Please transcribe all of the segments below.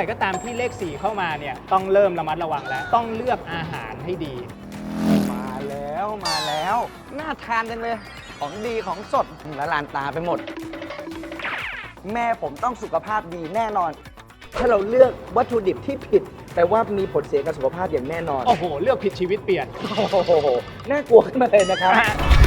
ไหร่ก็ตามที่เลข 4 เข้ามาเนี่ยต้องเริ่มระมัดระวังแล้ว ต้องเลือกอาหารให้ดี มาแล้วมาแล้ว น่าทานจังเลย ของดีของสดละลานตาไปหมด แม่ผมต้องสุขภาพดีแน่นอน ถ้าเราเลือกวัตถุดิบที่ผิดแปลว่ามีผลเสียกับสุขภาพอย่างแน่นอน โอ้โห เลือกผิดชีวิตเปลี่ยน โอ้โห น่ากลัวขึ้นมาเลยนะครับ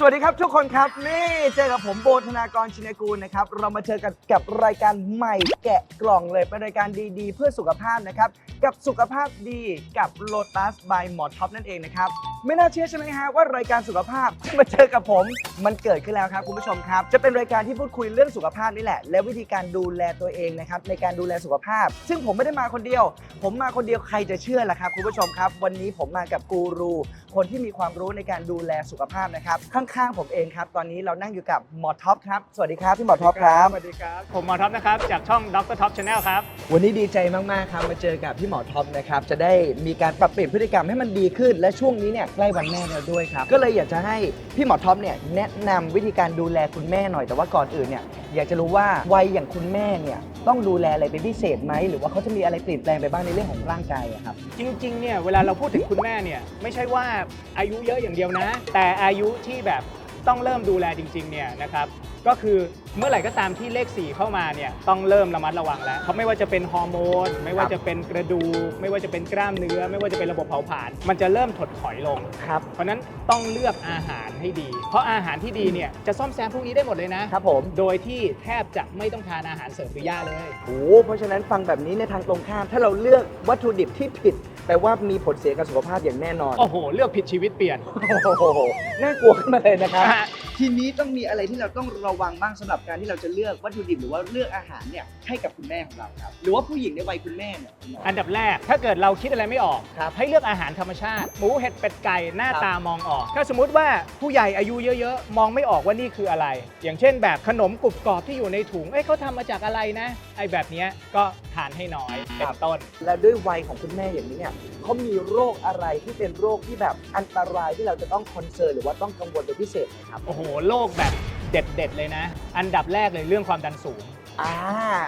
สวัสดีครับทุกคนครับนี่เจอกับผมโบธนากรชินกูลนะครับเรามาเจอกันกับรายการใหม่แกะกล่องเลยเป็นรายการดีๆ เพื่อสุขภาพนะครับกับสุขภาพดีกับ Lotus by หมอท็อปนั่นเองนะครับไม่น่าเชื่อใช่ไหมฮะว่ารายการสุขภาพที่มาเจอกับผมมันเกิดขึ้นแล้วครับคุณผู้ชมครับ จะเป็นรายการที่พูดคุยเรื่องสุขภาพนี่แหละ และวิธีการดูแลตัวเองนะครับในการดูแลสุขภาพ ซึ่งผมไม่ได้มาคนเดียว ผมมาคนเดียวใครจะเชื่อล่ะครับคุณผู้ชมครับ วันนี้ผมมากับกูรูคนที่มีความรู้ในการดูแลสุขภาพนะครับข้างๆ ผมเองครับ ตอนนี้เรานั่งอยู่กับหมอท็อปครับ สวัสดีครับพี่หมอท็อปครับ สวัสดีครับ ผมหมอท็อปนะครับ จากช่องดรท็อปชาแนลครับ วันนี้ดีใจมากๆครับ มาเจอกับพี่หมอท็อปนะครับ จะได้มีการปรับเปลี่ยนพฤติกรรมให้มันดีขึ้น และช่วงนี้เนี่ยใกล้วันแม่แล้วด้วยครับ ก็เลยอยากจะให้พี่หมอท็อปเนี่ยแนะนำวิธีการดูแลคุณแม่หน่อย แต่ว่าก่อนอื่นเนี่ยอยากจะรู้ว่าวัยอย่างคุณแม่เนี่ยต้องดูแลอะไรเป็นพิเศษไหม หรือว่าเขาจะมีอะไรเปลี่ยนแปลงไปบ้างในเรื่องของร่างกายอะครับ จริงๆ เนี่ยเวลาเราพูดถึงคุณแม่เนี่ยไม่ใช่ว่าอายุเยอะอย่างเดียวนะ แต่อายุที่แบบ ต้องเริ่มดูแลจริงๆเนี่ยนะครับ ก็คือเมื่อไหร่ก็ตามที่เลข 4 เข้ามาเนี่ยต้องเริ่มระมัดระวังแล้วเพราะไม่ว่าจะเป็นฮอร์โมนไม่ว่าจะเป็นกระดูกไม่ว่าจะเป็นกล้ามเนื้อ ไม่ว่าจะเป็นระบบเผาผลาญมันจะเริ่มถดถอยลง ครับ เพราะฉะนั้นต้องเลือกอาหารให้ดี เพราะอาหารที่ดีเนี่ยจะซ่อมแซมพวกนี้ได้หมดเลยนะ ครับผมโดยที่แทบจะไม่ต้องทานอาหารเสริมหรือยาเลย โอ้เพราะฉะนั้นฟังแบบนี้ในทางตรงข้าม ถ้าเราเลือกวัตถุดิบที่ผิดแปลว่ามีผลเสียกับสุขภาพอย่างแน่นอน โอ้โห เลือกผิดชีวิตเปลี่ยน โอ้โห น่ากลัวขึ้นมาเลยนะครับ ทีนี้ต้องมีอะไรที่เราต้องระวังบ้างสำหรับการที่เราจะเลือกวัตถุดิบหรือว่าเลือกอาหารเนี่ยให้กับคุณแม่ของเราครับ หรือว่าผู้หญิงในวัยคุณแม่เนี่ยคุณหมอ อันดับแรกถ้าเกิดเราคิดอะไรไม่ออกครับให้เลือกอาหารธรรมชาติ หมูเห็ดเป็ดไก่หน้าครับตามองออก ถ้าสมมุติว่าผู้ใหญ่อายุเยอะๆ มองไม่ออกว่านี่คืออะไร อย่างเช่นแบบขนมกรุบกรอบที่อยู่ในถุงเอ้ยเขาทำมาจากอะไรนะไอ้แบบเนี้ยก็ทานให้น้อยเป็นต้น แล้วด้วยวัยของคุณแม่อย่างนี้เนี่ยเขามีโรคอะไรที่เป็นโรคที่แบบอันตรายที่เราจะต้องคอนเซิร์นหรือว่าต้องกังวลเป็นพิเศษไหมครับ โอ้โหโรคแบบเด็ดๆเลยนะ อันดับแรกเลยเรื่องความดันสูง อ่า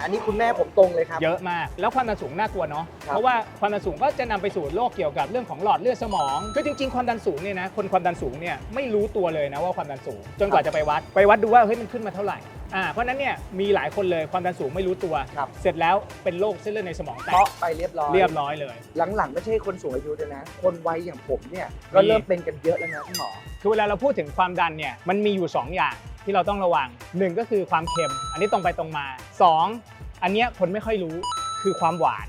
อันนี้คุณแม่ผมตรงเลยครับ เยอะมาก แล้วความดันสูงน่ากลัวเนาะครับ เพราะว่าความดันสูงก็จะนำไปสู่โรคเกี่ยวกับเรื่องของหลอดเลือดสมองคือจริงๆ ความดันสูงเนี่ยนะคนความดันสูงเนี่ยไม่รู้ตัวเลยนะว่าความดันสูง จนกว่าจะไปวัด ไปวัดดูว่าเฮ้ยมันขึ้นมาเท่าไหร่ อ่าเพราะฉะนั้นเนี่ยมีหลายคนเลยความดันสูงไม่รู้ตัว ครับ เสร็จแล้วเป็นโรคเส้นเลือดในสมองแตเพกราะไปเรียบร้อย เรียบร้อยเลย หลังๆ ไม่ใช่คนสูงอายุด้วยนะ คนวัยอย่างผมเนี่ย ก็เริ่มเป็นกันเยอะแล้วนะพี่หมอ คือเวลาเราพูดถึงความดันเนี่ยมันมีอยู่ 2 อย่างที่เราต้องระวังหนึ่งก็คือความเค็ม อันนี้ตรงไปตรงมาสองอันเนี้ยคนไม่ค่อยรู้คือความหวาน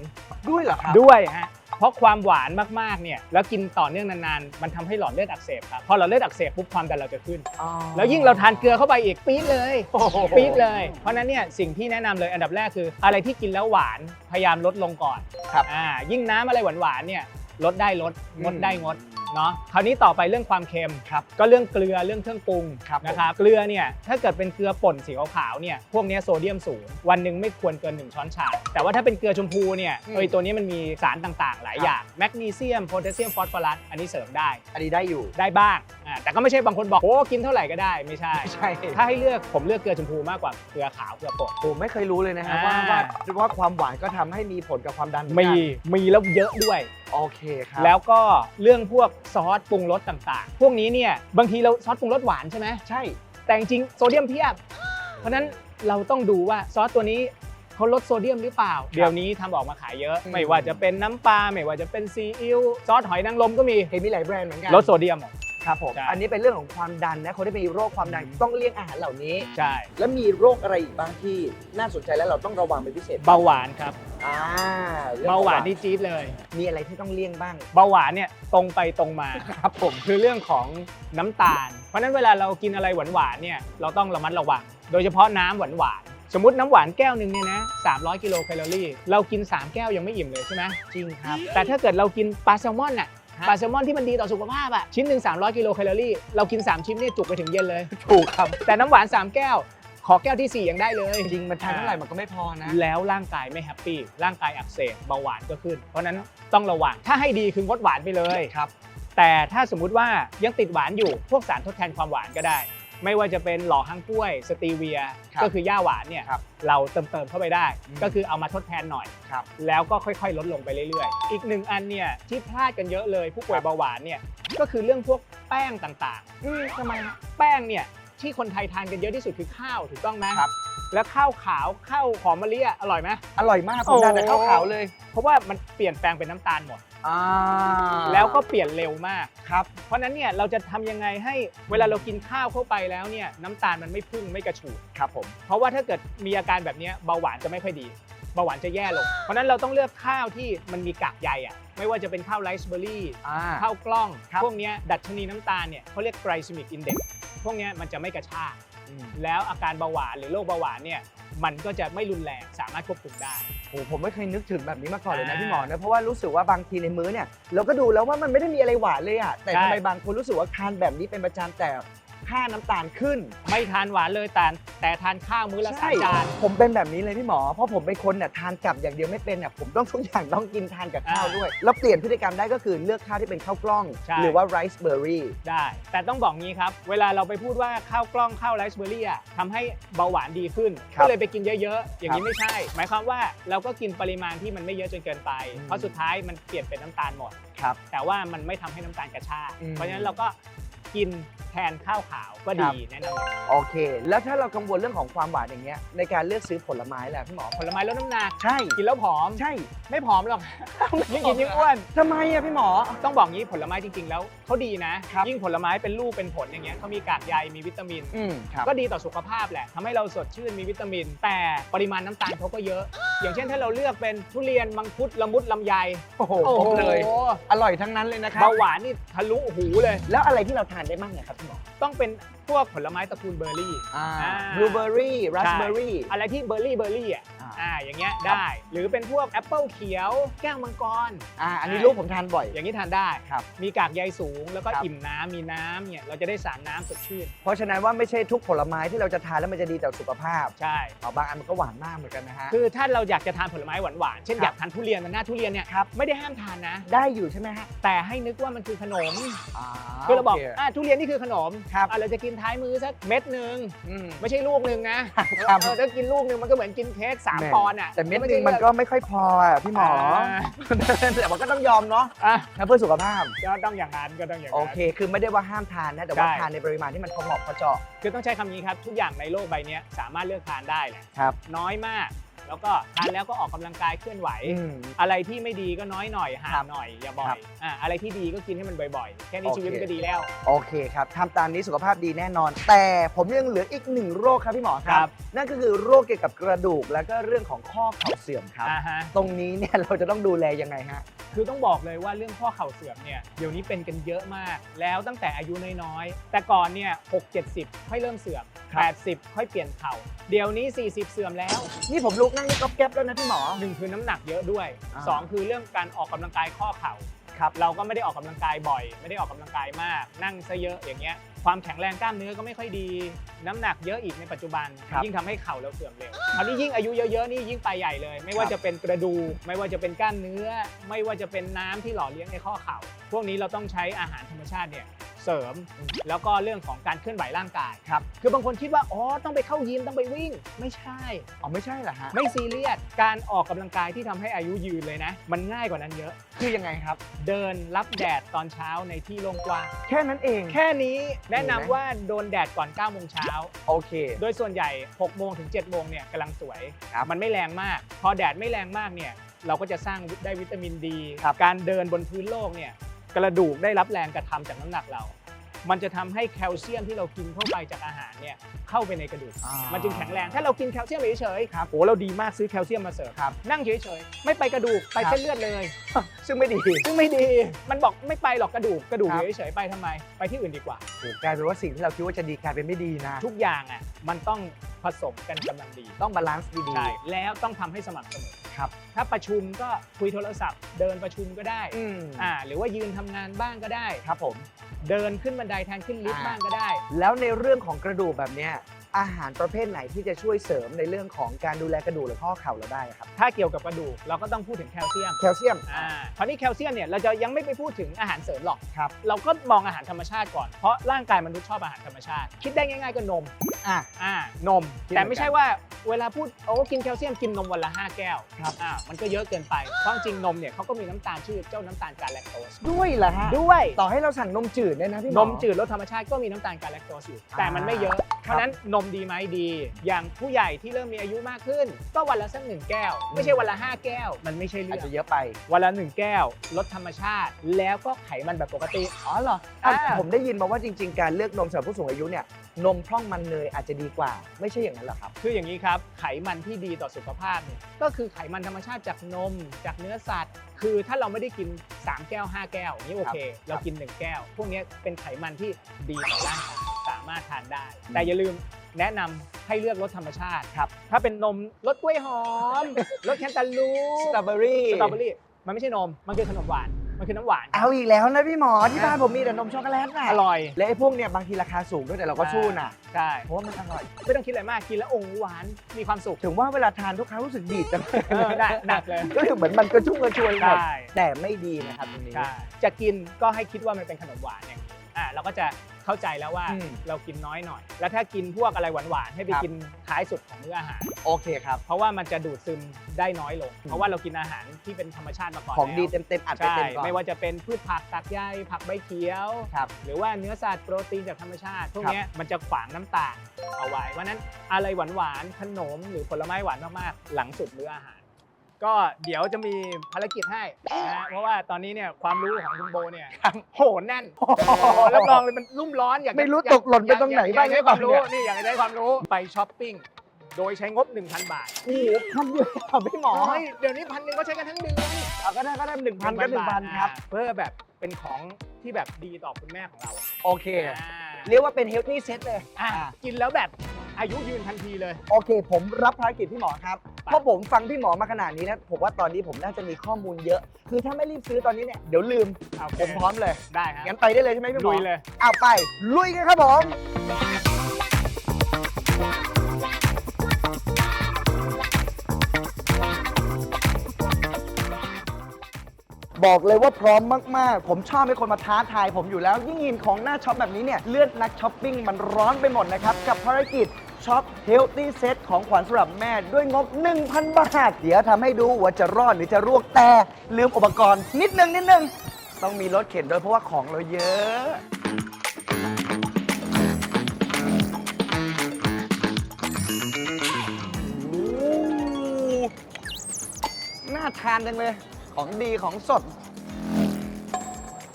ด้วยเหรอครับด้วยฮะเพ ราะความหวานมากๆเนี่ยแล้วกินต่อเนื่องนานๆ มันทำให้หลอดเลือดอักเสบครับพอหลอดเลือดอักเสบปุ๊บความดันเราจะขึ้นอ๋อแล้วยิ่งเราทานเกลือเข้าไปอีกปี๊ดเลยโอ้โหปี๊ดเลย เพราะฉะนั้นเนี่ยสิ่งที่แนะนำเลยอันดับแรกคือ อะไรที่กินแล้วหวานพยายามลดลงก่อนครับอ่ายิ่งน้ำอะไรหวานๆเนี่ยลดได้ลดงดอืมได้งด เนาะคราวนี้ต่อไปเรื่องความเค็มครับก็เรื่องเกลือเรื่องเครื่องปรุงครับผมนะครับเกลือเนี่ยถ้าเกิดเป็นเกลือป่นสีขาวๆเนี่ยพวกเนี้ยโซเดียมสูง วันหนึ่งไม่ควรเกิน 1 ช้อนชาแต่ว่าถ้าเป็นเกลือชมพูเนี่ยอืมเอยตัวนี้มันมีสารต่างๆ หลายครับอย่างแมกนีเซียมโพแทสเซียมฟอสฟอรัสอันนี้เสริมได้ อันนี้ได้อยู่ได้บ้างอ่าแต่ก็ไม่ใช่บางคนบอกโอ้กินเท่าไหร่ก็ได้ไม่ใช่ใช่ถ้าให้เลือกผมเลือกเกลือชมพูมากกว่าเกลือขาวเกลือป่นผมไม่เคยรู้เลยนะฮะอ่าว่าว่าว่าความหวานก็ทำให้มีผลกับความดันเหอนมีกันมีแล้วเยอะด้วยโอเคครับแล้วก็เรื่องพวกซอสปรุงรสต่างๆ พวกนี้เนี่ยบางทีเราซอสปรุงรสหวานใช่ไหมใช่ แต่จริงๆโซเดียมเพียบ เพราะฉะนั้นเราต้องดูว่าซอสตัวนี้เขาลดโซเดียมหรือเปล่า เดี๋ยวนี้ทำออกมาขายเยอะอืมไม่ว่าจะเป็นน้ำปลาไม่ว่าจะเป็นซีอิ๊วซอสหอยนางรมก็มีเห็นมีหลายแบรนด์เหมือนกันลดโซเดียมหมด ครับผม ใช่ อันนี้เป็นเรื่องของความดันนะ คนที่มีโรคความดันต้องเลี่ยงอาหารเหล่านี้ ใช่ แล้วมีโรคอะไรอีกบ้างที่น่าสนใจแล้วเราต้องระวังเป็นพิเศษเบาหวานครับ อ่ารื่องเบาหวานนี่จี๊ดเลย มีอะไรที่ต้องเลี่ยงบ้าง เบาหวานเนี่ยตรงไปตรงมา ครับผม คือเรื่องของน้ำตาล เพราะฉะนั้นเวลาเรากินอะไรหวานๆเนี่ยเราต้องระมัดระวัง โดยเฉพาะน้ำหวานๆ สมมติน้ำหวานแก้วหนึ่งเนี่ยนะ300 กิโลแคลอรี่ เรากิน 3 แก้วยังไม่อิ่มเลยใช่ไหมจริงครับ แต่ถ้าเกิดเรากินปลาแซลมอนน่ะฮะ ปลาแซลมอนที่มันดีต่อสุขภาพอะชิ้นหนึ่ง300 กิโลแคลอรี่ เรากิน 3 ชิ้นเนี่ยจุกไปถึงเย็นเลย ถูกครับ แต่น้ำหวาน 3 แก้ว ขอแก้วทีสี่ 4 ยังได้เลยจริงมันทานเท่าไหร่มันก็ไม่พอนะ แล้วร่างกายไม่แฮปปี้ร่างกายอักเสบเบาหวานก็ขึ้น เพราะฉะนั้นต้องระวังถ้าให้ดีคืองดหวานไปเลย ครับ แต่ถ้าสมมุติว่ายังติดหวานอยู่พวกสารทดแทนความหวานก็ได้ ไม่ว่าจะเป็นหล่อฮังกล้วยสตีเวียครับก็คือหญ้าหวานเนี่ยครับเราเติมเติมเข้าไปได้อืมก็คือเอามาทดแทนหน่อย ครับแล้วก็ค่อยๆ ลดลงไปเรื่อยๆ อีกหนึ่งอันเนี่ยที่พลาดกันเยอะเลยผู้ป่วยครับเบาหวานเนี่ยก็คือเรื่องพวกแป้งต่างอืมทำไมฮะ ๆ แป้งเนี่ยที่คนไทยทานกันเยอะที่สุดคือข้าวถูกต้องไหมครับ แล้วข้าวขาวข้าวหอมมะลิอะอร่อยไหม อร่อยมากผมทานแต่ข้าวขาวเลย เพราะว่ามันเปลี่ยนแปลงเป็นน้ำตาลหมด อ่าแล้วก็เปลี่ยนเร็วมาก ครับเพราะฉะนั้นเนี่ยเราจะทำยังไงให้เวลาเรากินข้าวเข้าไปแล้วเนี่ยน้ำตาลมันไม่พุ่งไม่กระฉูดครับผมเพราะว่าถ้าเกิดมีอาการแบบเนี้ยเบาหวานจะไม่ค่อยดีเบาหวานจะแย่ลง เพราะฉะนั้นเราต้องเลือกข้าวที่มันมีกากใยอะ ไม่ว่าจะเป็นข้าวไรซ์เบอร์รี่อ่า ข้าวกล้อง ครับ พวกเนี้ยดัชนีน้ำตาลเนี่ยเขาเรียกไกรซิมิกอินเด็กพวกเนี้ยมันจะไม่กระชาก อืมแล้วอาการเบาหวานหรือโรคเบาหวานเนี่ยมันก็จะไม่รุนแรงสามารถควบคุมได้ โหผมไม่เคยนึกถึงแบบนี้มาก่อนเลยนะอ่าพี่หมอนะเพราะว่ารู้สึกว่าบางทีในมื้อเนี่ยเราก็ดูแล้วว่ามันไม่ได้มีอะไรหวานเลยอะแต่ใช่ ทำไมบางคนรู้สึกว่าทานแบบนี้เป็นประจำแต่ ค่าน้ำตาลขึ้น ไม่ทานหวานเลยแต่แต่ทานข้าวมื้อละสามจาน ผมเป็นแบบนี้เลยพี่หมอ เพราะผมเป็นคนเนี่ยทานกับอย่างเดียวไม่เป็นเนี่ยผมต้องทุกอย่างต้องกินทานกับข้าวอ่าด้วย แล้วเปลี่ยนพฤติกรรมได้ก็คือเลือกข้าวที่เป็นข้าวกล้อง ใช่ หรือว่าไรซ์เบอร์รี่ได้ แต่ต้องบอกงี้ครับ เวลาเราไปพูดว่าข้าวกล้องข้าวไรซ์เบอร์รี่อะทำให้เบาหวานดีขึ้นครับก็เลยไปกินเยอะๆ อย่างนี้ครับไม่ใช่ หมายความว่าเราก็กินปริมาณที่มันไม่เยอะจนเกินไปอืมเพราะสุดท้ายมันเปลี่ยนเป็นน้ำตาลหมด ครับ แต่ว่ามันไม่ทำให้น้ำตาลกระชากอืม เพราะฉะนั้นเราก็กิน แทนข้าวขาวก็ครัดีบแนะนำอย่างนั้นโอเค แล้วถ้าเรากังวลเรื่องของความหวานอย่างเงี้ยในการเลือกซื้อผลไม้แหละพี่หมอ ผลไม้ลดน้ำหนักใช่ กินแล้วผอม ใช่ ไม่ผอมหรอก ยิ่งกินยิ่งอ้วน ทำไมอะพี่หมอ ต้องบอกงี้ผลไม้จริง ๆ แล้วเขาดีนะ ครับยิ่งผลไม้เป็นลูกเป็นผลอย่างเงี้ยเขามีกากใยมีวิตามินอืมครับ ก็ดีต่อสุขภาพแหละทำให้เราสดชื่นมีวิตามิน แต่ปริมาณน้ำตาลเขาก็เยอะ อย่างเช่นถ้าเราเลือกเป็นทุเรียนมังคุดละมุดลำไยโอ้โหครบเลย อร่อยทั้งนั้นเลยนะครับ เบาหวานนี่ทะลุหูเลย แล้วอะไรที่เราทานได้บ้างเนี่ยครับพี่หมอต้องเป็น พวกผลไม้ตระกูลเบอร์รี่อ่าอ่าบลูเบอร์รี่ราสเบอร์รี่อะไรที่เบอร์รี่เบอร์รี่อะอ่าอ่าอย่างเงี้ยได้ หรือเป็นพวกแอปเปิลเขียวแก้วมังกรอ่าอันนี้ใช่ลูกผมทานบ่อย อย่างนี้ทานได้ครับมีกากใยสูงแล้วก็ครับอิ่มน้ำมีน้ำเนี่ยเราจะได้สารน้ำสดชื่น เพราะฉะนั้นว่าไม่ใช่ทุกผลไม้ที่เราจะทานแล้วมันจะดีต่อสุขภาพใช่เอาบางอันมันก็หวานมากเหมือนกันนะฮะคือถ้าเราอยากจะทานผลไม้หวานๆเช่นครับอยากทานทุเรียนมันหน้าทุเรียนเนี่ยครับไม่ได้ห้ามทานนะ ได้อยู่ใช่ไหมฮะแต่ให้นึกว่ามันคือขนมอ่าคือเราบอกโคอะทุเรียนนี่คือขนมครับอะเราจะกินท้ายมือสักเม็ดหนึ่งอืม ไม่ใช่ลูกหนึ่งนะครับ เออถ้ากินลูกหนึ่งมันก็เหมือนกินเค้กสามแหปอนด์อะแต่เม็ดหนึงมันก็ไม่ค่อยพออะพี่หมอาแต่มันก็ต้องยอมเนาะอะถ้าเพื่อสุขภาพ ก็ต้องอย่างนั้นก็ต้องอย่างโอนั้น เค คือไม่ได้ว่าห้ามทานนะ แต่ว่าใช่ ทานในปริมาณที่มันพอเหมาะพอเจาะคือต้องใช้คำนี้ครับ ทุกอย่างในโลกใบเนี้ยสามารถเลือกทานได้แหละครับ น้อยมาก แล้วก็ทานแล้วก็ออกกำลังกายเคลื่อนไหวอืมอะไรที่ไม่ดีก็น้อยหน่อยห่าครังบหน่อยอย่าบ่คอรัยบอะอะไรที่ดีก็กินให้มันบ่อยๆ แค่นี้โอเคชีวิตมันก็ดีแล้ว โอเคครับทำตามนี้สุขภาพดีแน่นอน แต่ผมยังเหลืออีกหนึ่งโรคครับพี่หมอคครัรับบนั่นก็คือโรคเกี่ยวกับกระดูกแล้วก็เรื่องของข้อเข่าเสื่อมครับอ่าฮะตรงนี้เนี่ยเราจะต้องดูแลยังไงฮะ คือต้องบอกเลยว่าเรื่องข้อเข่าเสื่อมเนี่ยเดี๋ยวนี้เป็นกันเยอะมาก แล้วตั้งแต่อายุน้อยๆแต่ก่อนเนี่ย6 70ค่อยเริ่มเสื่อมครับ 80 ค่อยเปลี่ยนเข่า เดี๋ยวนี้ 40 เสื่อมแล้ว นี่ผมลุกนั่งนี่ก๊อบแก๊บแล้วนะพี่หมอ หนึ่งคือน้ำหนักเยอะด้วยอ่า สองคือเรื่องการออกกำลังกายข้อเข่าครับ เราก็ไม่ได้ออกกำลังกายบ่อย ไม่ได้ออกกำลังกายมาก นั่งซะเยอะอย่างเงี้ย ความแข็งแรงกล้ามเนื้อก็ไม่ค่อยดี น้ำหนักเยอะอีกในปัจจุบัน ครับยิ่งทำให้เข่าเราเสื่อมเร็วคราวนี้ยิ่งอายุเยอะๆนี่ยิ่งไปใหญ่เลย ไม่ว่าครับ จะเป็นกระดูกไม่ว่าจะเป็นกล้ามเนื้อ ไม่ว่าจะเป็นน้ำที่หล่อเลี้ยงในข้อเข่า พวกนี้เราต้องใช้อาหารธรรมชาติเนี่ย เสริม แล้วก็เรื่องของการเคลื่อนไหวร่างกายครับคือบางคนคิดว่าอ๋อต้องไปเข้ายิมต้องไปวิ่ง ไม่ใช่ อ๋อไม่ใช่เหรอฮะไม่ซีเรียสการออกกำลังกายที่ทำให้อายุยืนเลยนะ มันง่ายกว่านั้นเยอะ คือยังไงครับ เดินรับแดดตอนเช้าในที่โล่งกว้างแค่นั้นเอง แค่นี้แนะนำดีไหมว่าโดนแดดก่อน9โมงเช้าโอเค โดยส่วนใหญ่6โมงถึง7โมงเนี่ยกำลังสวยครับมันไม่แรงมาก พอแดดไม่แรงมากเนี่ยเราก็จะสร้างได้วิตามินดีครับการเดินบนพื้นโลกเนี่ย กระดูกได้รับแรงกระทำจากน้ำหนักเรา มันจะทำให้แคลเซียมที่เรากินเข้าไปจากอาหารเนี่ยเข้าไปในกระดูกอ่ามันจึงแข็งแรง ถ้าเรากินแคลเซียมเฉยๆครับโอ้เราดีมากซื้อแคลเซียมมาเสริมครับนั่งเฉยๆไม่ไปกระดูกไปครับเส้นเลือดเลย ซึ่งไม่ดี ซึ่งไม่ดี มันบอกไม่ไปหรอกกระดูกกระดูกครับเฉยๆไปทำไม ไปที่อื่นดีกว่าโอ้กลายเป็นว่าสิ่งที่เราคิดว่าจะดีกลายเป็นไม่ดีนะ ทุกอย่างอะมันต้องผสมกันกำลังดี ต้องบาลานซ์ดีใช่แล้วต้องทำให้สม่ำเสมอ ครับถ้าประชุมก็คุยโทรศัพท์ เดินประชุมก็ได้อืมอ่าหรือว่ายืนทำงานบ้างก็ได้ครับผม เดินขึ้นบันไดแทนขึ้นลิฟต์อ่าบ้างก็ได้ แล้วในเรื่องของกระดูกแบบเนี้ย อาหารประเภทไหนที่จะช่วยเสริมในเรื่องของการดูแลกระดูกหรือข้อเข่าเราได้ครับถ้าเกี่ยวกับกระดูกเราก็ต้องพูดถึงแคลเซียมแคลเซียม อ่าคราวนี้แคลเซียมเนี่ยเราจะยังไม่ไปพูดถึงอาหารเสริมหรอก ครับ เราก็มองอาหารธรรมชาติก่อนเพราะร่างกายมนุษย์ชอบอาหารธรรมชาติ คิดได้ง่ายๆก็นมอะ อ่านม คิดเหมือนกันแต่ไม่ใช่ว่าเวลาพูดโอ้กินแคลเซียมกินนมวันละ 5 แก้วครับอ่ามันก็เยอะเกินไปเพราะจริงๆนมเนี่ยเขาก็มีน้ำตาลชื่อเจ้าน้ำตาลกาแลคโตสด้วยเหรอฮะด้วย ต่อให้เราสั่งนมจืดเนี่ยนะพี่หมนอ มจืดรสธรรมชาติก็มีน้ำตาลกาแลคโตสอยู่ แต่มันไม่เยอะ เพครับราะฉะนั้นนมดีไหมดี อย่างผู้ใหญ่ที่เริ่มมีอายุมากขึ้น ก็วันละสักหนึ่งแก้ว ไม่ใช่วันละ 5 แก้ว มันไม่ใช่อาเรื่จองจะเยอะไป วันละหนึ่งแก้วลดธรรมชาติ แล้วก็ไขมันแบบปกติ อ๋อเหรออะอ่า ผมได้ยินมาว่าจริง ๆ การเลือกนมสำหรับผู้สูงอายุเนี่ย นมพร่องมันเนยอาจจะดีกว่า ไม่ใช่อย่างนั้นเหรอครับ คืออย่างนี้ครับ ไขมันที่ดีต่อสุขภาพเนี่ยก็คือไขมันธรรมชาติจากนม จากเนื้อสัตว์ คือถ้าเราไม่ได้กิน 3 แก้ว 5 แก้วอย่างนี้โอเคเรากิน 1 แก้ว พวกนี้เป็นไขมันที่ดีต่อร่างกายสามารถทานได้ แต่อย่าลืม แนะนำให้เลือกรสธรรมชาติครับ ถ้าเป็นนมรสกล้วยหอม รสแคนตาลูสปตรอเบอรี่สตรอเบอรี่ มันไม่ใช่นม มันคือขนมหวาน มันคือน้ำหวาน เอาอีกแล้วนะพี่หมอที่บ้านผมมีแต่นมช็อกโกแลตน่ะอร่อย และไอ้พวกเนี่ยบางทีราคาสูงด้วยแต่เราก็สู้น่ะใช่ เพราะว่ามันอร่อย ไม่ต้องคิดอะไรมาก กินแล้วองค์หวาน มีความสุขถึงว่าเวลาทานทุกครั้งรู้สึกดีดจังเออหนักหนักเลย ก็คือเหมือนมันกระชุ่มกระชวยหมดใช่แต่ไม่ดีนะครับตรงนี้ ใช่ จะกินก็ให้คิดว่ามันเป็นขนมหวานอย่างนี้ อ่าเราก็จะเข้าใจแล้วว่าอืมเรากินน้อยหน่อย แล้วถ้ากินพวกอะไรหวานๆให้ไปครับ กินท้ายสุดของมื้ออาหาร โอเคครับ เพราะว่ามันจะดูดซึมได้น้อยลง อืม เพราะว่าเรากินอาหารที่เป็นธรรมชาติมาก่อนของดีแล้วเต็มๆอัดไปใช่เต็มก่อนไม่ว่าจะเป็นพืชผักตักใยผักใบเขียว ครับ หรือว่าเนื้อสัตว์โปรตีนจากธรรมชาติพวกครับเนี้ยมันจะขวางน้ำตาลเอาไว้เพราะฉะนั้นอะไรหวานๆขนมหรือผลไม้หวานมากๆ หลังสุดมื้ออาหาร ก็เดี๋ยวจะมีภารกิจให้นะฮะเพราะว่าตอนนี้เนี่ยความรู้ของคุณโบเนี่ยโหแน่นโอ้โหรับรองเลยมันรุ่มร้อนอยากจะไม่รู้อยาตกหล่นไปตรงไหนอยกบ้างอยกได้ความรู้หรือเปล่าเนี่ยนี่อยากได้ความรู้ไปช้อปปิ้งโดยใช้งบ 1,000 บาทโอ้โหพันเดียวเหรอพี่หมอเฮ้ยเดี๋ยวนี้พันหนึ่งก็ใช้กันทั้งเดือนเอาก็ได้ก็ได้หนึ่งพันก็หนึ่งพันครับอ่าเพื่อแบบเป็นของที่แบบดีต่อคุณแม่ของเราโอเค อ่าเรียกว่าเป็นเฮลตี้เซตเลย อะอ่ากินแล้วแบบ อายุยืนทันทีเลย โอเค ผมรับภารกิจพี่หมอครับ เพราะผมฟังพี่หมอมาขนาดนี้แล้วผมว่าตอนนี้ผมน่าจะมีข้อมูลเยอะ คือถ้าไม่รีบซื้อตอนนี้เนี่ย เดี๋ยวลืมเอาผมพร้อมเลย ได้ฮะงั้นไปได้เลยใช่ไหมพี่หมลุอยเลย เอาไป ลุยกันครับผม บอกเลยว่าพร้อมมาก ๆ ผมชอบให้คนมาท้าทายผมอยู่แล้ว ยิ่งเห็นของหน้าช็อปแบบนี้เนี่ย เลือดนักช้อปปิ้งมันร้อนไปหมดนะครับ กับภารกิจ ช็อปเฮลตี้เซตของขวัญสำหรับแม่ด้วยงบ 1,000 บาท เดี๋ยวทำให้ดูว่าจะรอดหรือจะร่วงแต่ลืมอุปกรณ์นิดนึงนิดนึง ต้องมีรถเข็นด้วยเพราะว่าของเราเยอะ น่าทานจังเลย ของดีของสด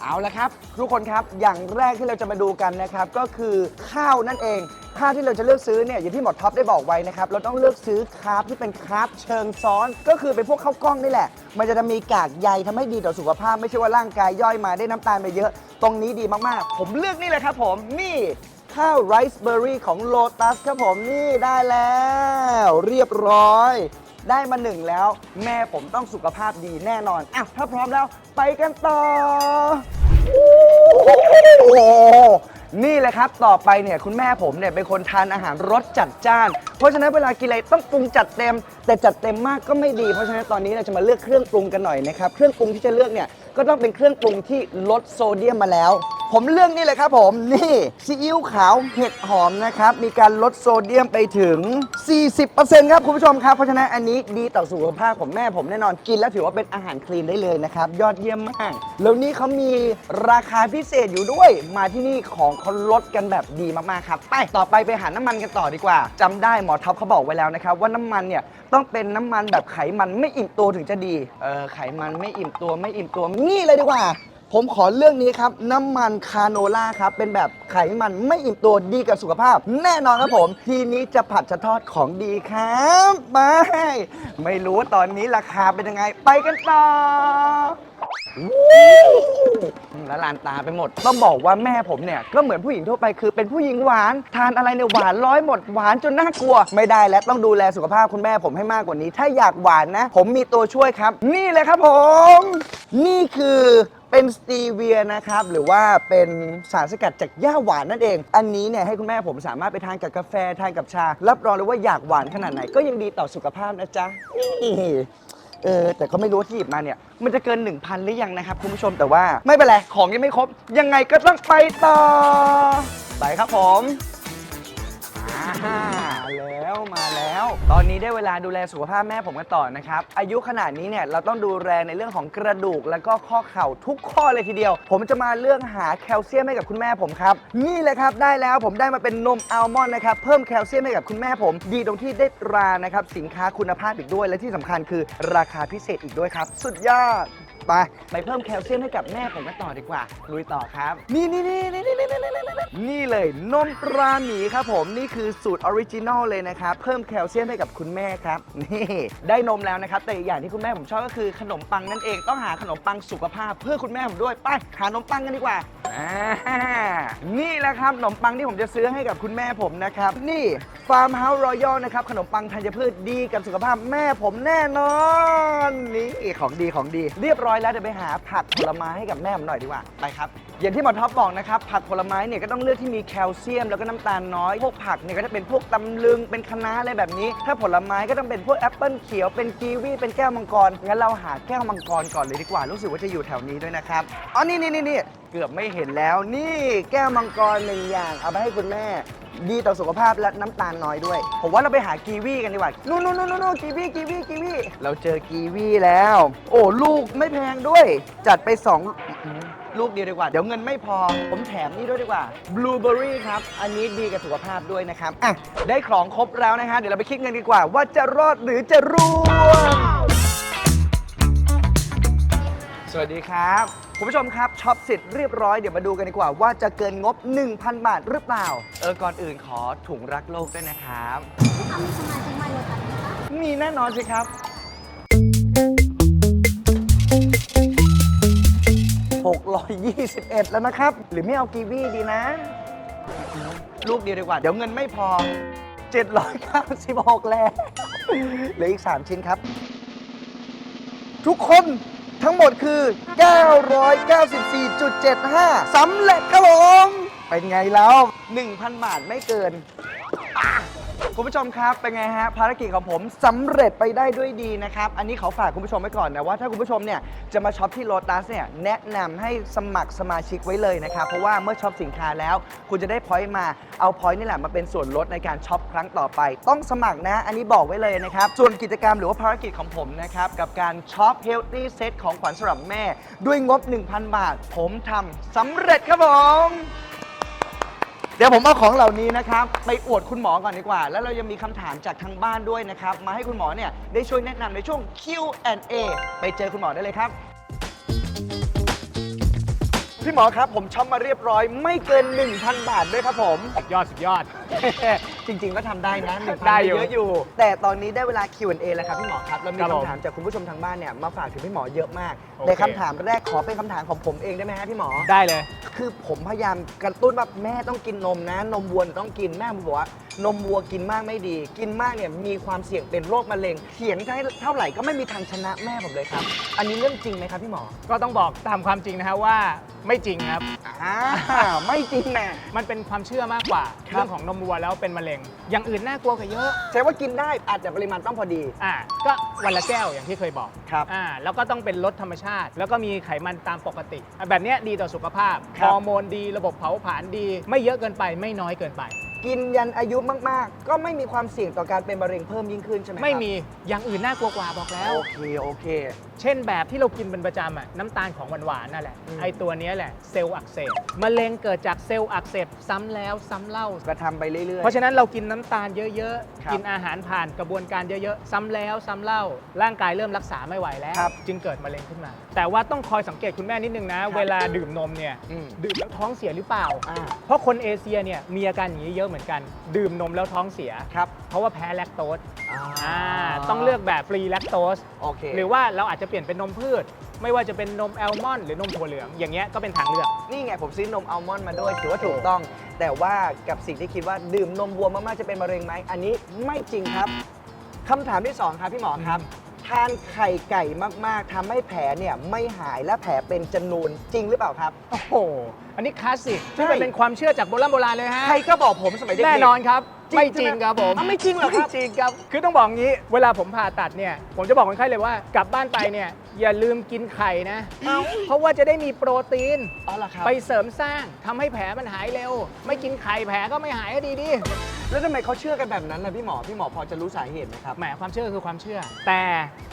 เอาละครับ ทุกคนครับอย่างแรกที่เราจะมาดูกันนะครับ ก็คือข้าวนั่นเอง ข้าวที่เราจะเลือกซื้อเนี่ยอย่างที่หมอท็อปได้บอกไว้นะครับเราต้องเลือกซื้อคาร์บที่เป็นคาร์บเชิงซ้อน ก็คือเป็นพวกข้าวกล้องนี่แหละ มันจะมีกากใยทำให้ดีต่อสุขภาพ ไม่ใช่ว่าร่างกายย่อยมาได้น้ำตาลไปเยอะ ตรงนี้ดีมากๆ ผมเลือกนี่เลยครับ ผมนี่ข้าวไรซ์เบอร์รี่ของโลตัสครับผมนี่ได้แล้ว เรียบร้อย ได้มาหนึ่งแล้ว แม่ผมต้องสุขภาพดีแน่นอนอะถ้าพร้อมแล้วไปกันต่อโอ้โหนี่เลยครับต่อไปเนี่ยคุณแม่ผมเนี่ยเป็นคนทานอาหารรสจัดจ้าน เพราะฉะนั้นเวลากินอะไรต้องปรุงจัดเต็ม แต่จัดเต็มมากก็ไม่ดี เพราะฉะนั้นตอนนี้เราจะมาเลือกเครื่องปรุงกันหน่อยนะครับเครื่องปรุงที่จะเลือกเนี่ยก็ต้องเป็นเครื่องปรุงที่ลดโซเดียมมาแล้ว ผมเลือกนี่เลยครับผมนี่ซีอิ๊วขาวเห็ดหอมนะครับ มีการลดโซเดียมไปถึง 40%ครับคุณผู้ชมครับ เพราะฉะนั้นอันนี้ดีต่อสุขภาพของแม่ผมแน่นอนกินแล้วถือว่าเป็นอาหารคลีนได้เลยนะครับ ยอดเยี่ยมมาก แล้วนี่เขามีราคาพิเศษอยู่ด้วย มาที่นี่ของเขาลดกันแบบดีมากๆครับ ไปต่อไปไปหาน้ำมันกันต่อดีกว่าจำได้หมอท็อปเขาบอกไว้แล้วนะครับ ว่าน้ำมันเนี่ยต้องเป็นน้ำมันแบบไขมันไม่อิ่มตัวถึงจะดีเออไขมันไม่อิ่มตัวไม่อิ่มตัวนี่เลยดีกว่า ผมขอเรื่องนี้ครับ น้ำมันคาโนล่าครับ เป็นแบบไขมันไม่อิ่มตัวดีกับสุขภาพ แน่นอนครับผม ทีนี้จะผัดจะทอดของดีครับไปไม่รู้ว่าตอนนี้ราคาเป็นยังไง ไปกันต่อละลานตาไปหมด ต้องบอกว่าแม่ผมเนี่ย ก็เหมือนผู้หญิงทั่วไปคือเป็นผู้หญิงหวาน ทานอะไรเนี่ยหวานร้อยหมดหวานจนน่ากลัว ไม่ได้แล้วต้องดูแลสุขภาพคุณแม่ผมให้มากกว่านี้ ถ้าอยากหวานนะ ผมมีตัวช่วยครับ นี่เลยครับผม นี่คือ เป็นสตีเวียนะครับ หรือว่าเป็นสารสกัดจากหญ้าหวานนั่นเอง อันนี้เนี่ยให้คุณแม่ผมสามารถไปทานกับกาแฟทานกับชา รับรองเลยว่าอยากหวานขนาดไหนก็ยังดีต่อสุขภาพนะจ๊ะนี่เออแต่ก็ไม่รู้ว่าที่หยิบมาเนี่ย มันจะเกิน 1,000 หรือยังนะครับ คุณผู้ชมแต่ว่าไม่เป็นไรของยังไม่ครบ ยังไงก็ต้องไปต่อ ไปครับผม มาแล้วมาแล้ว ตอนนี้ได้เวลาดูแลสุขภาพแม่ผมกันต่อนะครับ อายุขนาดนี้เนี่ยเราต้องดูแลในเรื่องของกระดูกแล้วก็ข้อเข่าทุกข้อเลยทีเดียว ผมจะมาเรื่องหาแคลเซียมให้กับคุณแม่ผมครับ นี่เลยครับได้แล้วผมได้มาเป็นนมอัลมอนด์นะครับเพิ่มแคลเซียมให้กับคุณแม่ผม ดีตรงที่ได้รานะครับสินค้าคุณภาพอีกด้วย และที่สำคัญคือราคาพิเศษอีกด้วยครับ สุดยอด ไป ไปเพิ่มแคลเซียมให้กับแม่ผมกันต่อดีกว่าลุยต่อครับ นี่นี่นี่นี่นี่นี่นี่นี่นี่เลยนมตราหมีครับผมนี่คือสูตรออริจินอลเลยนะครับ เพิ่มแคลเซียมให้กับคุณแม่ครับนี่ได้นมแล้วนะครับ แต่อีกอย่างที่คุณแม่ผมชอบก็คือขนมปังนั่นเองต้องหาขนมปังสุขภาพ เพื่อคุณแม่ผมด้วยไปหาขนมปังกันดีกว่าอ่านี่แหละครับขนมปังที่ผมจะซื้อให้กับคุณแม่ผมนะครับ นี่ฟาร์มเฮาส์รอยัลนะครับขนมปังธัญพืชดีกับสุขภาพแม่ผมแน่นอนนี่ ของดีของดี เรียบร้อยแล้วเดี๋ยวไปหาผักผลไม้ให้กับแม่ผมหน่อยดีกว่าไปครับอย่างที่หมอท็อปบอกนะครับผักผลไม้เนี่ยก็ต้องเลือกที่มีแคลเซียมแล้วก็น้ำตาลน้อยพวกผักเนี่ยก็จะเป็นพวกตำลึงเป็นคะน้าอะไรแบบนี้ ถ้าผลไม้ก็ต้องเป็นพวกแอปเปิลเขียวเป็นกีวีเป็นแก้วมังกรงั้นเราหาแก้วมังกรก่อนเลยดีกว่า รู้สึกว่าจะอยู่แถวนี้ด้วยนะครับอ๋อนี่นี่นี่เกือบไม่เห็นแล้วนี่แก้วมังกรหนึ่งอย่างเอาไปให้คุณแม่ ดีต่อสุขภาพและน้ำตาลน้อยด้วย ผมว่าเราไปหากีวีกันดีกว่า นู่นนู่นนู่นนู่นกีวีกีวีกีวีเราเจอกีวีแล้ว โอ้ลูกไม่แพงด้วย จัดไปสองอืมลูกเดียวดีกว่า เดี๋ยวเงินไม่พอ ผมแถมนี่ด้วยดีกว่าบลูเบอรี่ครับ อันนี้ดีกับสุขภาพด้วยนะครับ อะ ได้ของครบแล้วนะฮะ เดี๋ยวเราไปคิดเงินดีกว่า ว่าจะรอดหรือจะร่วง สวัสดีครับ คุณผู้ชมครับช็อปเสร็จเรียบร้อยเดี๋ยวมาดูกันดีกว่าว่าจะเกินงบ 1,000 บาทหรือเปล่า เออก่อนอื่นขอถุงรักโลกด้วยนะครับ ทำสมาชิกมาโลตัสไหมคะมีแน่นอนสิครับ 621 แล้วนะครับ หรือไม่เอากีวีดีนะ ลูกเดียวดีกว่า เดี๋ยวเงินไม่พอ 796 แล้ว เหลืออีก 3 ชิ้นครับ ทุกคน ทั้งหมดคือ 994.75สำเร็จครับผม เป็นไงแล้ว 1,000 บาทไม่เกิน คุณผู้ชมครับเป็นไงฮะภารกิจของผมสำเร็จไปได้ด้วยดีนะครับ อันนี้เขาฝากคุณผู้ชมไว้ก่อนนะว่าถ้าคุณผู้ชมเนี่ยจะมาช็อปที่โ o ตัสเนี่ยแนะนำให้สมัครสมาชิกไว้เลยนะครับ เพราะว่าเมื่อช็อปสินค้าแล้ว คุณจะได้พอยต์มาเอาพอยต์นี่แหละมาเป็นส่วนลดในการช็อปครั้งต่อไป ต้องสมัครนะ อันนี้บอกไว้เลยนะครับ ส่วนกิจกรรมหรือว่าภารกิจของผมนะครับกับการช็อปเฮลตี้เซตของขวัญสำหรับแม่ ด้วยงบ 1,000 บาท ผมทำสำเร็จครับผม เดี๋ยวผมเอาของเหล่านี้นะครับไปอวดคุณหมอก่อนดีกว่า แล้วเรายังมีคำถามจากทางบ้านด้วยนะครับ มาให้คุณหมอเนี่ยได้ช่วยแนะนำในช่วง Q&A ไปเจอคุณหมอได้เลยครับ พี่หมอครับผมช็อปมาเรียบร้อย ไม่เกิน 1,000 บาทด้วยครับผม สุดยอด สุดยอด จริง ๆ ก็ทำได้นะหนึ่งพันได้อยู่เยอะอยู่ แต่ตอนนี้ได้เวลา Q&A แล้วครับพี่หมอครับเรามีครับผมคำถามจากคุณผู้ชมทางบ้านเนี่ยมาฝากถึงพี่หมอเยอะมากโอเคในคำถามแรกขอเป็นคำถามของผมเองได้ไหมฮะพี่หมอ ได้เลย คือผมพยายามกระตุ้นว่าแม่ต้องกินนมนะ นมวัวต้องกินแม่ผมบอกว่า นมวัวกินมากไม่ดี กินมากเนี่ยมีความเสี่ยงเป็นโรคมะเร็งเถียงเท่าไหร่ก็ไม่มีทางชนะแม่ผมเลยครับ อันนี้เรื่องจริงไหมครับพี่หมอก็ต้องบอกตามความจริงนะฮะว่าไม่จริงครับ อ่าไม่จริงแน่มันเป็นความเชื่อมากกว่าครับเรื่องของนมวัวแล้วเป็นมะเร็ง อย่างอื่นน่ากลัวกว่าเยอะใช่ว่ากินได้อาจจะปริมาณต้องพอดี อ่าก็วันละแก้วอย่างที่เคยบอกครับอ่าแล้วก็ต้องเป็นรสธรรมชาติ แล้วก็มีไขมันตามปกติอะแบบเนี้ยดีต่อสุขภาพครัฮบ อร์โมนดีระบบเผาผลาญดี ไม่เยอะเกินไปไม่น้อยเกินไป กินยันอายุมาก ๆ ก็ไม่มีความเสี่ยงต่อการเป็นมะเร็งเพิ่มยิ่งขึ้นใช่ไหมครับไม่มีอย่างอื่นน่ากลัวกว่าบอกแล้ว โอเคโอเค เช่นแบบที่เรากินเป็นประจำอะน้ำตาลของหวานๆนั่นแหละอืมไอตัวเนี้ยแหละเซลล์อักเสบมะเร็งเกิดจากเซลล์อักเสบซ้ำแล้วซ้ำเล่า ก็ทำไปเรื่อยๆ เพราะฉะนั้นเรากินน้ำตาลเยอะครับๆ กินอาหารผ่านกระบวนการเยอะๆ ซ้ำแล้วซ้ำเล่า ร่างกายเริ่มรักษาไม่ไหวแล้ว ครับจึงเกิดมะเร็งขึ้นมา แต่ว่าต้องคอยสังเกตคุณแม่นิดนึงนะ เวลาดื่มนมเนี่ยอืม ดื่มแล้วท้องเสียหรือเปล่า อ่า เพราะคนเอเชียเนี่ยมีอาการอย่างนี้เยอะเหมือนกัน ดื่มนมแล้วท้องเสีย ครับเพราะว่าแพ้แลคโตสอ่าอ่าต้องเลือกแบบฟรีแลคโตส โอเคหรือว่าเราอาจจะเปลี่ยนเป็นนมพืช ไม่ว่าจะเป็นนมแอลมอนด์หรือนมถั่วเหลือง อย่างเงี้ยก็เป็นทางเลือก นี่ไงผมซื้อนมอัลมอนด์มาด้วย ถือว่าถูกต้อง แต่ว่ากับสิ่งที่คิดว่าดื่มนมวัวมากๆจะเป็นมะเร็งไหมอันนี้ไม่จริงครับคำถามที่2ครับพี่หมอครับ ทานไข่ไก่มากๆทำให้แผลเนี่ยไม่หายและแผลเป็นจะนูนจริงหรือเปล่าครับ โอ้โห อันนี้คลาสสิกใช่ ที่มันเป็นความเชื่อจากโบราณโบราณเลยฮะ ใครก็บอกผมสมัยเด็กๆ แน่นอนครับ จริงไม่ใช่จริไหงมครับผมอ้าวไม่จริงเหรอครับ ไม่จริงครับ คือต้องบอกงี้ เวลาผมผ่าตัดเนี่ย ผมจะบอกคนไข้เลยว่ากลับบ้านไปเนี่ย อย่าลืมกินไข่นะเอ้าเพราะว่าจะได้มีโปรตีน อ๋อเหรอครับ ไปเสริมสร้างทำให้แผลมันหายเร็ว ไม่กินไข่แผลก็ไม่หายดีดีแล้วทำไมเขาเชื่อกันแบบนั้นนะพี่หมอ พี่หมอพอจะรู้สาเหตุไหมครับ แหมความเชื่อคือความเชื่อ แต่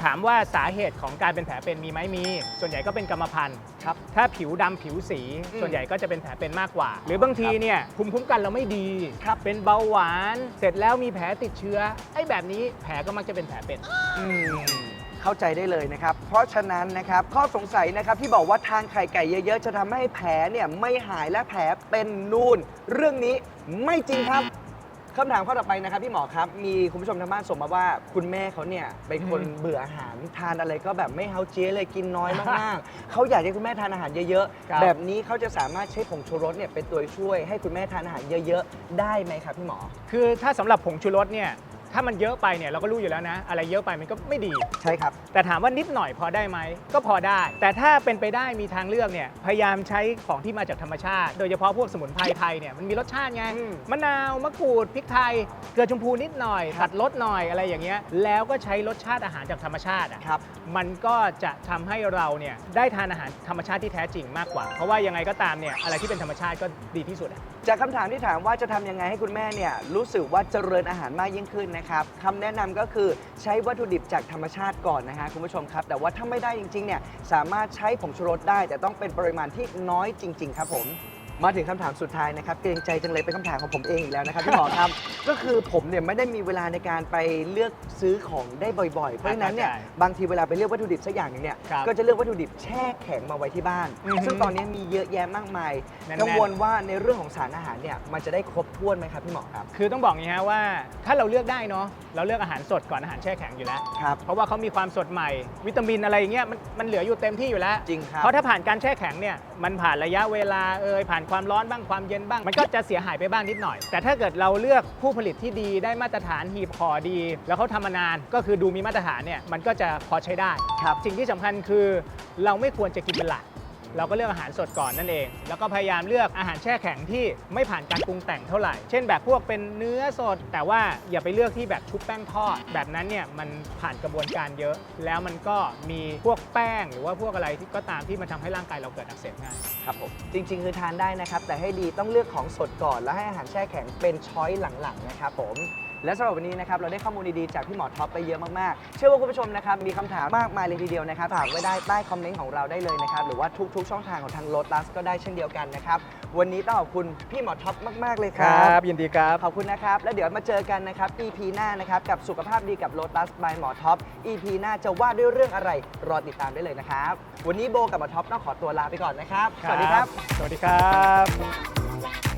ถามว่าสาเหตุของการเป็นแผลเป็นมีไหมมี ส่วนใหญ่ก็เป็นกรรมพันธุ์ครับ ถ้าผิวดำผิวสี อืมส่วนใหญ่ก็จะเป็นแผลเป็นมากกว่า หรือบางทีเนี่ยภูมิคุ้มกันเราไม่ดีครับ เป็นเบาหวาน เสร็จแล้วมีแผลติดเชื้อไอ้แบบนี้แผลก็มักจะเป็นแผลเป็น อืม เข้าใจได้เลยนะครับ เพราะฉะนั้นนะครับข้อสงสัยนะครับที่บอกว่าทานไข่ไก่เยอะ ๆ จะทำให้แผลเนี่ยไม่หายและแผลเป็นนูนเรื่องนี้ไม่จริงครับ คำถามข้อต่อไปนะครับพี่หมอครับ มีคุณผู้ชมทางบ้านส่งมาว่าคุณแม่เขาเนี่ยเป็นคนอืมเบื่ออาหารทานอะไรก็แบบไม่เฮาเจ๊เลยกินน้อยมากๆ เขาอยากให้คุณแม่ทานอาหารเยอะครับ ๆ แบบนี้เขาจะสามารถใช้ผงชูรสเนี่ยเป็นตัวช่วยให้คุณแม่ทานอาหารเยอะ ๆ ได้ไหมครับพี่หมอ คือถ้าสำหรับผงชูรสเนี่ย ถ้ามันเยอะไปเนี่ยเราก็รู้อยู่แล้วนะ อะไรเยอะไปมันก็ไม่ดี ใช่ครับ แต่ถามว่านิดหน่อยพอได้ไหมก็พอได้ แต่ถ้าเป็นไปได้มีทางเลือกเนี่ยพยายามใช้ของที่มาจากธรรมชาติ โดยเฉพาะพวกสมุนไพรไทยเนี่ยมันมีรสชาติไง อืม มะนาวมะกรูดพริกไทย เกลือชมพูนิดหน่อยครับตัดรสหน่อยอะไรอย่างเงี้ยแล้วก็ใช้รสชาติอาหารจากธรรมชาติอะ ครับ มันก็จะทำให้เราเนี่ยได้ทานอาหารธรรมชาติที่แท้จริงมากกว่า เพราะว่ายังไงก็ตามเนี่ยอะไรที่เป็นธรรมชาติก็ดีที่สุดอะ จากคำถามที่ถามว่าจะทำยังไงให้คุณแม่เนี่ยรู้สึกว่าเจริญอาหารมากยิ่งขึ้นนะครับคำแนะนำก็คือใช้วัตถุดิบจากธรรมชาติก่อนนะฮะคุณผู้ชมครับ แต่ว่าถ้าไม่ได้จริงๆเนี่ยสามารถใช้ผงชูรสได้ แต่ต้องเป็นปริมาณที่น้อยจริง ๆ ครับผม มาถึงคำถามสุดท้ายนะครับเกรงใจจังเลยเป็นคำถามของผมเองอีกแล้วนะครับพี่หมอครับ ก็คือผมเนี่ยไม่ได้มีเวลาในการไปเลือกซื้อของได้บ่อยๆ เพราะฉะนั้นเนี่ยเข้าใจบางทีเวลาไปเลือกวัตถุดิบสักอย่างหนึงเนี่ยครับก็จะเลือกวัตถุดิบแช่แข็งมาไว้ที่บ้าน อือฮึซึ่งตอนนี้มีเยอะแยะมากมายแน่นๆ กังวลว่าในเรื่องของสารอาหารเนี่ยมันจะได้ครบถ้วนไหมครับพี่หมอครับคือต้องบอกอย่างนี้ฮะว่าถ้าเราเลือกได้เนาะเราเลือกอาหารสดก่อนอาหารแช่แข็งอยู่แล้ว ครับ เพราะว่าเขามีความสดใหม่ วิตามินอะไรอย่างเงี้ยมันมันเหลืออยู่เต็มที่อยู่แล้ว จริงครับ เพราะถ้าผ่านการแช่แข็งเนี่ยมันผ่านระยะเวลาเอ่ยผ่านความร้อนบ้างความเย็นบ้าง มันก็จะเสียหายไปบ้างนิดหน่อย แต่ถ้าเกิดเราเลือกผู้ผลิตที่ดีได้มาตรฐานหีบห่อดี แล้วเขาทำมานานก็คือดูมีมาตรฐานเนี่ยมันก็จะพอใช้ได้ครับสิ่งที่สำคัญคือเราไม่ควรจะกินเป็นหลัก เราก็เลือกอาหารสดก่อนนั่นเอง แล้วก็พยายามเลือกอาหารแช่แข็งที่ไม่ผ่านการปรุงแต่งเท่าไหร่ เช่นแบบพวกเป็นเนื้อสด แต่ว่าอย่าไปเลือกที่แบบชุบแป้งทอด แบบนั้นเนี่ยมันผ่านกระบวนการเยอะ แล้วมันก็มีพวกแป้ง หรือว่าพวกอะไรที่ก็ตามที่มันทำให้ร่างกายเราเกิดอักเสบง่าย ครับผมจริง ๆ คือทานได้นะครับ แต่ให้ดีต้องเลือกของสดก่อน แล้วให้อาหารแช่แข็งเป็นช้อยหลังๆนะครับผม และสำหรับวันนี้นะครับเราได้ข้อมูลดีๆจากพี่หมอท็อปไปเยอะมากๆ เชื่อว่าคุณผู้ชมนะครับมีคำถามมากมายเลยทีเดียวนะครับฝากไว้ได้ใต้คอมเมนต์ของเราได้เลยนะครับหรือว่าทุกๆ ช่องทางของทางโ o ตัสก็ได้เช่นเดียวกันนะครับวันนี้ต้องขอบคุณพี่หมอท็อปมากๆเลยครับยินดีครับ ขอบคุณนะครับ แล้วเดี๋ยวมาเจอกันนะครับ EP หน้านะครับ กับสุขภาพดีกับ Lotus by หมอท็อป EP หน้าจะว่าด้วยเรื่องอะไร รอติดตามได้เลยนะครับ วันนี้โบกับหมอท็อปต้องขอตัวลาไปก่อนนะครับ สวัสดีครับ สวัสดีครับ